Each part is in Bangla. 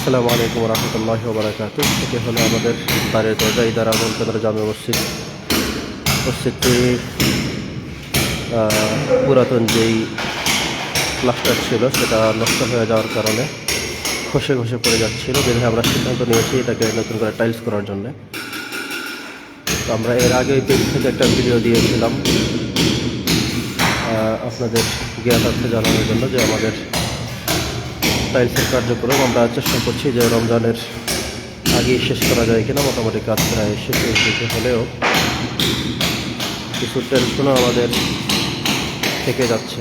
আসসালামু আলাইকুম রহমতুল্লাহ বারাকাত এটি হলো আমাদের বাড়ির দরজা ইদার আমল কেন্দ্র জামে মসজিদ। মসজিদটি পুরাতন যেই প্লাস্টার ছিল, সেটা নষ্ট হয়ে যাওয়ার কারণে খসে খসে পড়ে যাচ্ছিল। যেখানে আমরা সিদ্ধান্ত নিয়েছি এটাকে নতুন করে টাইলস করার জন্য। তো আমরা এর আগে পেজ থেকে একটা ভিডিও দিয়েছিলাম আপনাদের জ্ঞাতার্থে জানানোর জন্য যে আমাদের টাইলসের কার্যক্রম আমরা চেষ্টা করছি যে রমজানের আগে শেষ করা যায় কিনা, মোটামুটি কাজ প্রায় শেষের দিকে হলেও কিছু টেনশনও আমাদের থেকে যাচ্ছে।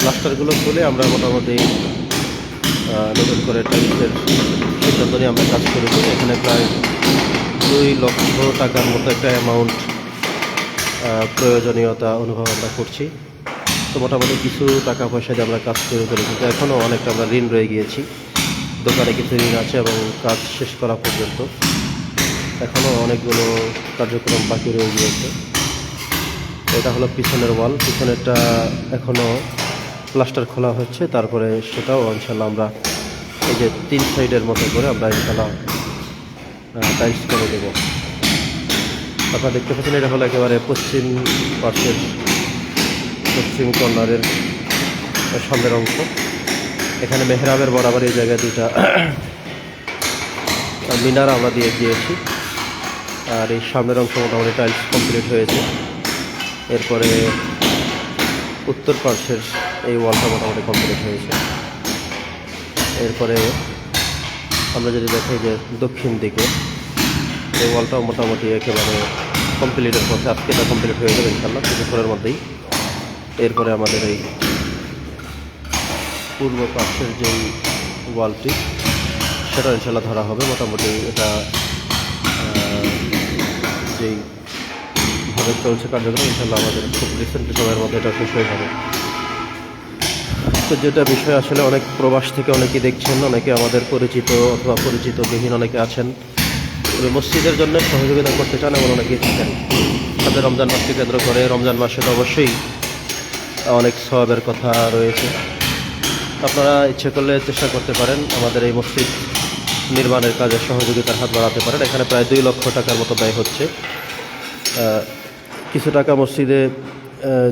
প্লাস্টারগুলো খুলে আমরা মোটামুটি নতুন করে টাইলসের সিদ্ধান্ত নিয়ে আমরা কাজ শুরু করি। এখানে প্রায় দুই লক্ষ টাকার মতো একটা অ্যামাউন্ট প্রয়োজনীয়তা অনুভব আমরা করছি। তো মোটামুটি কিছু টাকা পয়সা দিয়ে আমরা কাজ শুরু করি কিন্তু এখনও অনেকটা আমরা ঋণ রয়ে গিয়েছি। দোকানে কিছু ঋণ আছে এবং কাজ শেষ করা পর্যন্ত। এখনও অনেকগুলো কার্যক্রম বাকি রয়ে গিয়েছে। এটা হলো পিছনের ওয়াল। পিছনেরটা এখনও প্লাস্টার খোলা হচ্ছে। তারপরে সেটাও ইনশাল্লাহ আমরা এই যে তিন সাইডের মতো করে আমরা ইনশাল্লাহ টাইলস করে দেবো। আপনারা দেখতে পাচ্ছেন, এটা হলো একেবারে পশ্চিম পার্শ্বের পশ্চিম কর্নারের সামনের অংশ। এখানে মেহরাবের বরাবর এই জায়গায় দুটা মিনার আমরা দিয়ে দিয়েছি। আর এই সামনের অংশ মোটামুটি টাইলস কমপ্লিট হয়েছে। এরপরে উত্তর পার্শ্বের এই ওয়ালটা মোটামুটি কমপ্লিট হয়েছে। এরপরে আমরা যদি দেখি যে দক্ষিণ দিকে, এই ওয়ালটাও মোটামুটি একেবারে কমপ্লিটের পথে, আজকে এটা কমপ্লিট হয়ে যাবে ইনশাল্লাহ কিছুক্ষণের মধ্যেই। এরপরে আমাদের এই পূর্ব পাশের যেই ওয়ালটি সেটা ইনশাল্লাহ ধরা হবে। মোটামুটি এটা যেই ভাবে চলছে কার্যক্রম ইনশাল্লাহ আমাদের খুব রিসেন্ট সময়ের মধ্যে এটা শেষ হয়ে যাবে। তো যেটা বিষয়, আসলে অনেক প্রবাস থেকে অনেকেই দেখছেন, অনেকে আমাদের পরিচিত অথবা পরিচিত বিহীন অনেকে আছেন। তবে মসজিদের জন্য সহযোগিতা করতে চান এমন অনেকেই থাকেন তাদের রমজান মাসকে কেন্দ্র করে রমজান মাসে তো অবশ্যই অনেক সবের কথা রয়েছে। আপনারা ইচ্ছে করলে চেষ্টা করতে পারেন আমাদের এই মসজিদ নির্মাণের কাজে সহযোগিতার হাত বাড়াতে পারেন। এখানে প্রায় দুই লক্ষ টাকার মতো ব্যয় হচ্ছে। কিছু টাকা মসজিদে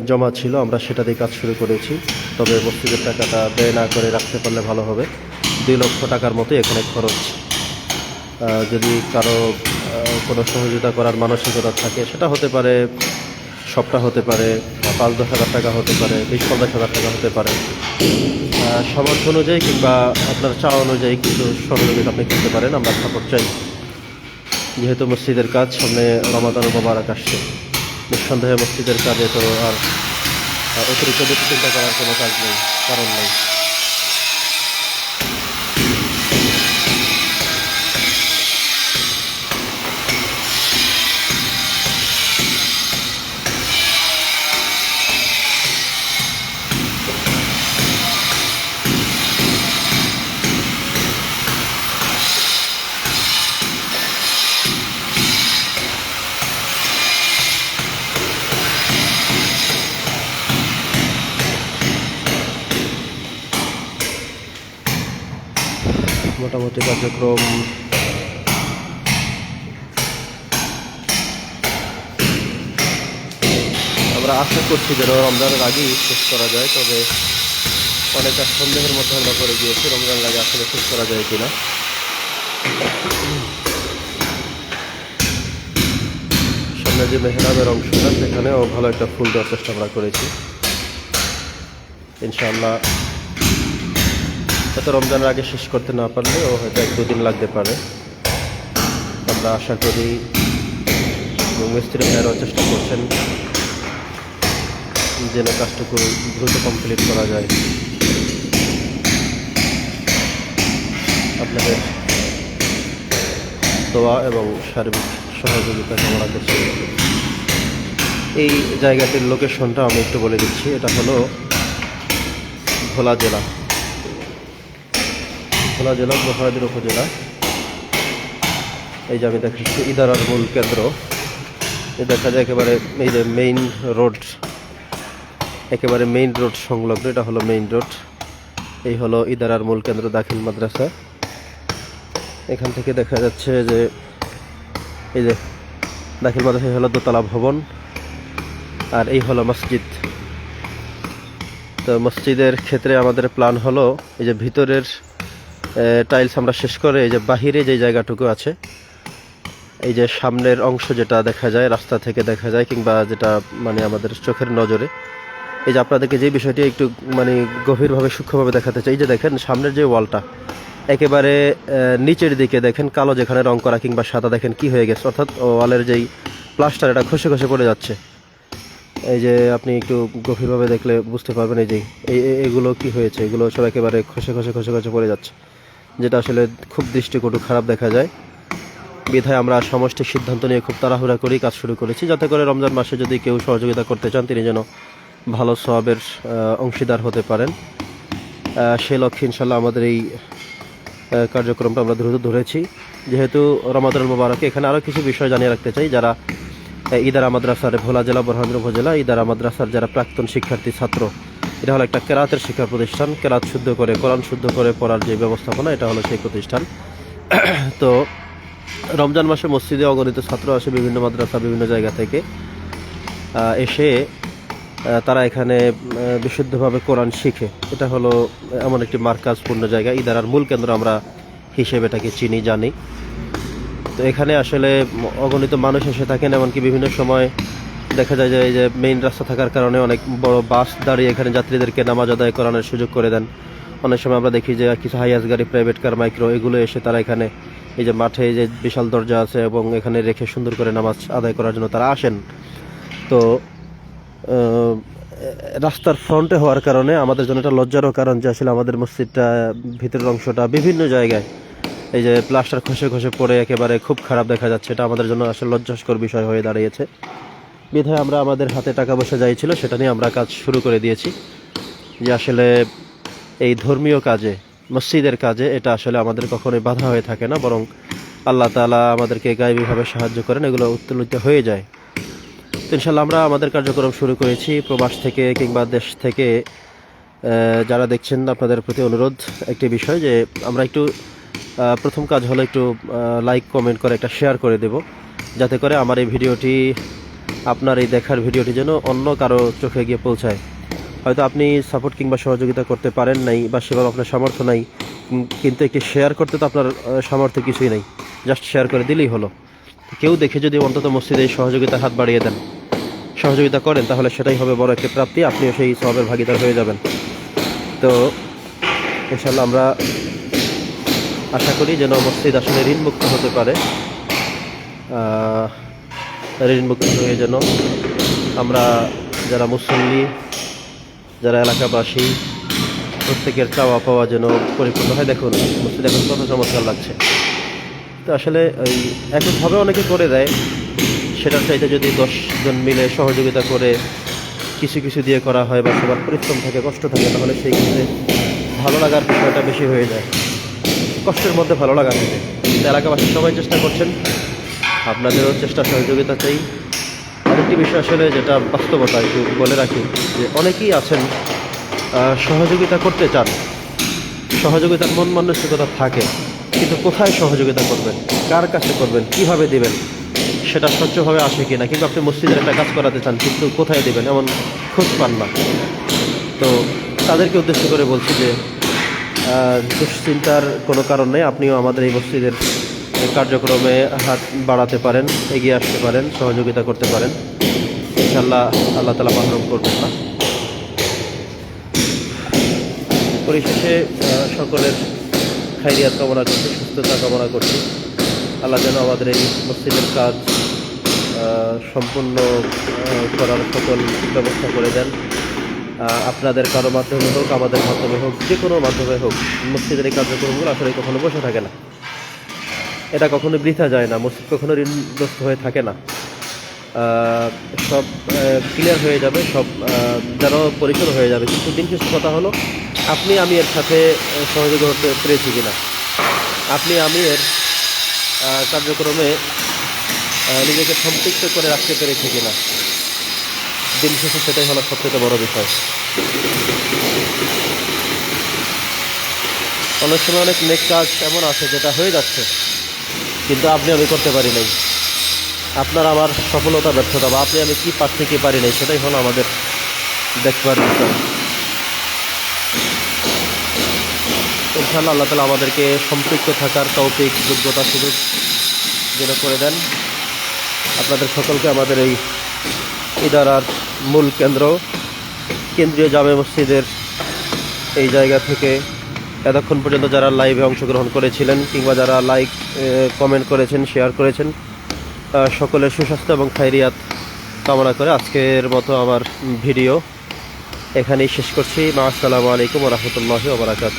জমা ছিল, আমরা সেটা দিয়ে কাজ শুরু করেছি। তবে মসজিদের টাকাটা ব্যয় না করে রাখতে পারলে ভালো হবে। দুই লক্ষ টাকার মতো এখানে খরচ। যদি কারও কোনো সহযোগিতা করার মানসিকতা থাকে, সেটা হতে পারে সবটা হতে পারে পাঁচ দশ হাজার টাকা হতে পারে, বিশ পঞ্চাশ হাজার টাকা হতে পারে। সামর্থ্য অনুযায়ী কিংবা আপনার চাওয়া অনুযায়ী কিছু সহযোগিতা আপনি করতে পারেন, আমরা সাপোর্ট চাই। যেহেতু মসজিদের কাজ, সামনে রমাদান মোবারক আসছে। নিঃসন্দেহে মসজিদের কাজে তো আর অতিরিক্ত চিন্তা করার কোনো কাজ নেই, কারণ নেই। মোটামুটি কার্যক্রম। আমরা আশা করছি যেন রমজানের আগেই শেষ করা যায়, তবে অনেকটা সন্দেহের মধ্যে আমরা করে গিয়েছি, রমজানের আগে আসলে শেষ করা যায় কিনা। সামনে যে মেহরাবের অংশটা, সেখানেও ভালো একটা ফুল দেওয়ার চেষ্টা আমরা করেছি। ইনশাআল্লাহ হয়তো রমজানের আগে শেষ করতে না পারলেও হয়তো এক দুদিন লাগতে পারে। আমরা আশা করি মিস্ত্রি ভাইয়েরাও চেষ্টা করছেন যেন কাজটুকু দ্রুত কমপ্লিট করা যায়। আপনাদের দোয়া এবং সার্বিক সহযোগিতা কামনা করছি। এই জায়গাটির লোকেশনটা আমি একটু বলে দিচ্ছি। এটা হলো ভোলা জেলা। ভোলা জেলা মহারাজের উপজেলা। এই যে আমি দেখাচ্ছি ইদারার মূল কেন্দ্র। এ দেখা যায় একেবারে এই যে মেইন রোড একেবারে মেইন রোড সংলগ্ন, এটা হলো মেইন রোড এই হলো ইদারার মূল কেন্দ্র দাখিল মাদ্রাসা। এখান থেকে দেখা যাচ্ছে যে এই যে দাখিল মাদ্রাসা হলো দোতলা ভবন, আর এই হলো মসজিদ। তো মসজিদের ক্ষেত্রে আমাদের প্ল্যান হলো এই যে ভিতরের টাইলস আমরা শেষ করে এই যে বাহিরে যে জায়গাটুকু আছে, এই যে সামনের অংশ যেটা দেখা যায়, রাস্তা থেকে দেখা যায়, কিংবা যেটা মানে আমাদের চোখের নজরে, এই যে আপনাদেরকে যে বিষয়টি একটু মানে গভীরভাবে সূক্ষ্মভাবে দেখাতে চাই, এই যে দেখেন সামনের যে ওয়ালটা একেবারে নিচের দিকে দেখেন কালো যেখানে রং করা কিংবা সাদা দেখেন কি হয়ে গেছে, অর্থাৎ ওয়ালের যেই প্লাস্টার এটা খসে খসে পড়ে যাচ্ছে। এই যে আপনি একটু গভীরভাবে দেখলে বুঝতে পারবেন এই যে এগুলো কি হয়েছে, এগুলো সব একেবারে খসে খসে খসে খসে পড়ে যাচ্ছে। যেটা আসলে খুব দৃষ্টিকটু খারাপ দেখা যায়। বিধায় আমরা সমষ্টিক সিদ্ধান্ত নিয়ে খুব তাড়াহুড়া করেই কাজ শুরু করেছি। যাতে করে রমজান মাসে যদি কেউ সহযোগিতা করতে চান, তিনি যেন ভালো সবের অংশীদার হতে পারেন। সে লক্ষ্যে ইনশাল্লাহ আমাদের এই কার্যক্রমটা আমরা দ্রুত ধরেছি। যেহেতু রমাদান মোবারকে এখানে আরও কিছু বিষয় জানিয়ে রাখতে চাই। যারা ইদারা মাদ্রাসার ভোলা জেলা বরহানপুর উপজেলা, ইদারা মাদ্রাসার যারা প্রাক্তন শিক্ষার্থী, ছাত্র এটা হলো একটা কেরাতের শিক্ষা প্রতিষ্ঠান। কেরাত শুদ্ধ করে, কোরআন শুদ্ধ করে পড়ার যে ব্যবস্থাপনা, এটা হলো সেই প্রতিষ্ঠান। তো রমজান মাসে মসজিদে অগণিত ছাত্র আসে বিভিন্ন মাদ্রাসা, বিভিন্ন জায়গা থেকে। এসে তারা এখানে বিশুদ্ধভাবে কোরআন শিখে। এটা হলো এমন একটি মার্কাজপূর্ণ জায়গা। ইদারার মূল কেন্দ্র আমরা হিসেবে এটাকে চিনি, জানি। তো এখানে আসলে অগণিত মানুষ এসে থাকেন, এমনকি বিভিন্ন সময় দেখা যায় যে এই যে মেইন রাস্তা থাকার কারণে অনেক বড় বাস দাঁড়িয়ে এখানে যাত্রীদেরকে নামাজ আদায় করানোর সুযোগ করে দেন। অনেক সময় আমরা দেখি যে কিছু হাইয়াস গাড়ি প্রাইভেট কার মাইক্রো এগুলো এসে তারা এখানে এই যে মাঠে যে বিশাল দরজা আছে এবং এখানে রেখে সুন্দর করে নামাজ আদায় করার জন্য তারা আসেন। তো রাস্তার ফ্রন্টে হওয়ার কারণে আমাদের জন্য এটা লজ্জারও কারণ যে আসলে আমাদের মসজিদটা, ভিতরের অংশটা বিভিন্ন জায়গায় এই যে প্লাস্টার খসে খসে পড়ে একেবারে খুব খারাপ দেখা যাচ্ছে। এটা আমাদের জন্য আসলে লজ্জাস্কর বিষয় হয়ে দাঁড়িয়েছে। বিধায় আমরা আমাদের হাতে টাকা পয়সা যাই ছিল, সেটা নিয়ে আমরা কাজ শুরু করে দিয়েছি। যে আসলে এই ধর্মীয় কাজে, মসজিদের কাজে, এটা আসলে আমাদের কখনোই বাধা হয়ে থাকে না, বরং আল্লাহ তাআলা আমাদেরকে গায়েবীভাবে সাহায্য করেন, এগুলো উত্তোলিত হয়ে যায়। ইনশাল্লাহ আমরা আমাদের কার্যক্রম শুরু করেছি, প্রবাস থেকে কিংবা দেশ থেকে। যারা দেখছেন আপনাদের প্রতি অনুরোধ একটি বিষয় যে আমরা একটু প্রথম কাজ হলো একটু লাইক কমেন্ট করে একটা শেয়ার করে দেব, যাতে করে আমার এই ভিডিওটি আপনার এই দেখার ভিডিওটি যেন অন্য কারও চোখে গিয়ে পৌঁছায়। হয়তো আপনি সাপোর্ট কিংবা সহযোগিতা করতে পারেন নাই বা সেভাবে আপনার সামর্থ্য নাই কিন্তু একটি শেয়ার করতে তো আপনার সামর্থ্য কিছুই নেই। জাস্ট শেয়ার করে দিলেই হলো। কেউ দেখে যদি অন্তত মসজিদে সহযোগিতার হাত বাড়িয়ে দেন, সহযোগিতা করেন, তাহলে সেটাই হবে বড় একটি প্রাপ্তি, আপনিও সেই সবের ভাগিদার হয়ে যাবেন। তো ইনশাল্লাহ আমরা আশা করি যেন মসজিদ আসলে ঋণমুক্ত হতে পারে। ঋণমুক্ত হয়ে যেন আমরা যারা মুসল্লি, যারা এলাকাবাসী, প্রত্যেকের চাওয়া পাওয়া যেন পরিপূর্ণ হয়। দেখুন, মসজিদ এখন কত চমৎকার লাগছে। তো আসলে ওই এককভাবে অনেকে করে দেয়, সেটার চাইতে যদি দশজন মিলে সহযোগিতা করে কিছু কিছু দিয়ে করা হয় বা সবার পরিশ্রম থাকে, কষ্ট থাকে, তাহলে সেই ক্ষেত্রে ভালো লাগার বিষয়টা বেশি হয়ে যায়। কষ্টের মধ্যে ভালো লাগা থাকে এলাকাবাসী সবাই চেষ্টা করছেন আপনাদেরও চেষ্টা সহযোগিতা চাই। আরেকটি বিষয় আসলে যেটা বাস্তবতা একটু বলে রাখি, যে অনেকেই আছেন সহযোগিতা করতে চান। সহযোগিতার মন মানসিকতা থাকে, কিন্তু কোথায় সহযোগিতা করবেন? কার কাছে করবেন? কীভাবে দিবেন? সেটা স্বচ্ছভাবে আসে কিনা? কিন্তু আপনি মসজিদের একটা কাজ করাতে চান, কিন্তু কোথায় দেবেন? এমন খোঁজ পান না। তো তাদেরকে উদ্দেশ্য করে বলছি যে দুশ্চিন্তার কোনো কারণ নেই। আপনিও আমাদের এই মসজিদের কার্যক্রমে হাত বাড়াতে পারেন, এগিয়ে আসতে পারেন, সহযোগিতা করতে পারেন। ইনশাল্লাহ আল্লাহ তালা মাহরুম করবেন না। পরিশেষে সকলের খাইরিয়াত কামনা করছি, সুস্থতা কামনা করছি। আল্লাহ যেন আমাদের এই মসজিদের কাজ সম্পূর্ণ করার সকল ব্যবস্থা করে দেন। আপনাদের কারও মাধ্যমে হোক, আমাদের মাধ্যমে হোক, যে কোনো মাধ্যমে হোক, মসজিদের এই কার্যক্রমগুলো আসলে কখনো বসে থাকে না। এটা কখনো বৃথা যায় না, মসজিদ কখনো ঋণগ্রস্ত হয়ে থাকে না। সব ক্লিয়ার হয়ে যাবে, সব যেন পরিষ্কার হয়ে যাবে। কিন্তু দিন শেষ কথা হলো, আপনি, আমি এর সাথে সহযোগী হতে পেরেছি কিনা? আপনি, আমি এর কার্যক্রমে নিজেকে সম্পৃক্ত করে রাখতে পেরেছি কিনা? দিন শেষে সেটাই হলো সবথেকে বড় বিষয়। অনেক সময় অনেক নেক কাজ এমন আছে যেটা হয়ে যাচ্ছে। কিন্তু আপনি আমি করতে পারি নাই। আপনার আমার সফলতা ব্যর্থতা বা আপনি আমি কী পারছি কী পারি নাই সেটাই হলো আমাদের দেখবার বিষয়। আল্লাহ তালা আমাদেরকে সম্পৃক্ত থাকার তৌফিক, যোগ্যতা, সুযোগ যেন করে দেন। আপনাদের সকলকে আমাদের এই ইদারার মূল কেন্দ্র, কেন্দ্রীয় জামে মসজিদের এই জায়গা থেকে এতক্ষণ পর্যন্ত যারা লাইভে অংশগ্রহণ করেছিলেন কিংবা যারা লাইক কমেন্ট করেছেন, শেয়ার করেছেন সকলের সুস্বাস্থ্য এবং খাইরিয়াত কামনা করে আজকের মতো আমার ভিডিও এখানেই শেষ করছি। মা, আসসালামু আলাইকুম রহমতুল্লাহ ওবরাকাত